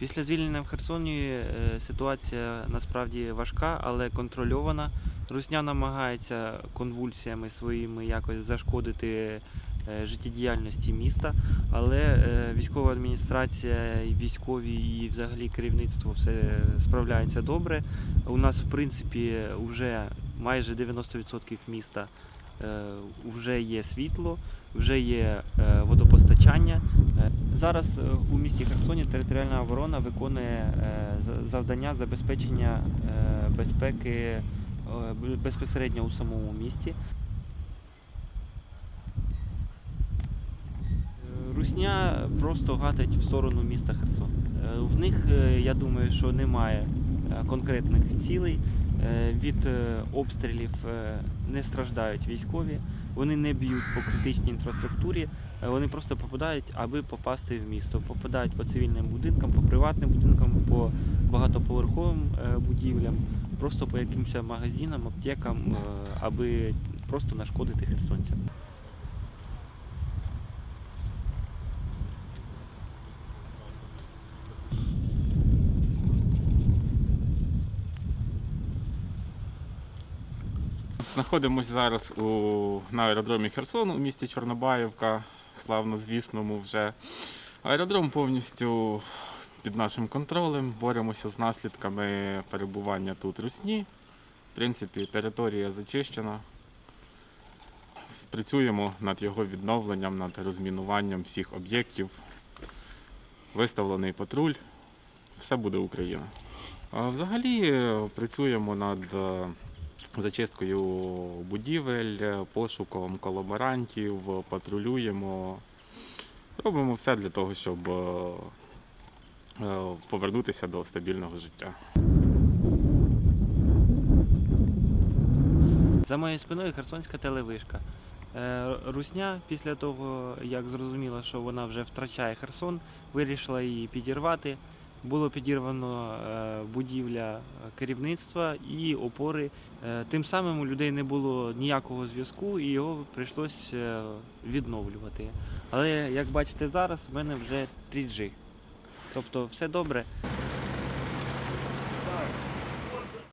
Після звільнення в Херсоні е, ситуація насправді важка, але контрольована. Русня намагається конвульсіями своїми якось зашкодити е, життєдіяльності міста, але е, військова адміністрація, військові і взагалі керівництво все справляється добре. У нас, в принципі, вже майже 90% міста вже є світло, вже є водопостачання. Е, Зараз е, у місті Херсоні територіальна оборона виконує е, завдання забезпечення безпеки безпосередньо у самому місті. Русня просто гатить в сторону міста Херсон. В них, я думаю, що немає конкретних цілей. Від обстрілів не страждають військові, вони не б'ють по критичній інфраструктурі, е, вони просто попадають, аби попасти в місто. Попадають по цивільним будинкам, по приватним будинкам, по багатоповерховим е, будівлям, просто по якимось магазинам, аптекам, е, аби просто нашкодити херсонцям. Знаходимося зараз у, на аеродромі Херсон у місті Чорнобаївка, славнозвісному вже. Аеродром повністю під нашим контролем. Боремося з наслідками перебування тут русні. В принципі, територія зачищена. Працюємо над його відновленням, над розмінуванням всіх об'єктів. Виставлений патруль. Все буде Україна. Взагалі е, працюємо над е, зачисткою будівель, пошуком колаборантів, патрулюємо. Робимо все для того, щоб е, е, повернутися до стабільного життя. За моєю спиною Херсонська телевишка. Е, Русня, після того, як зрозуміла, що вона вже втрачає Херсон, вирішила її підірвати. Було підірвано е, будівля керівництва і опори. Е, Тим самим у людей не було ніякого зв'язку і його прийшлось е, відновлювати. Але як бачите зараз, в мене вже 3G. Тобто все добре.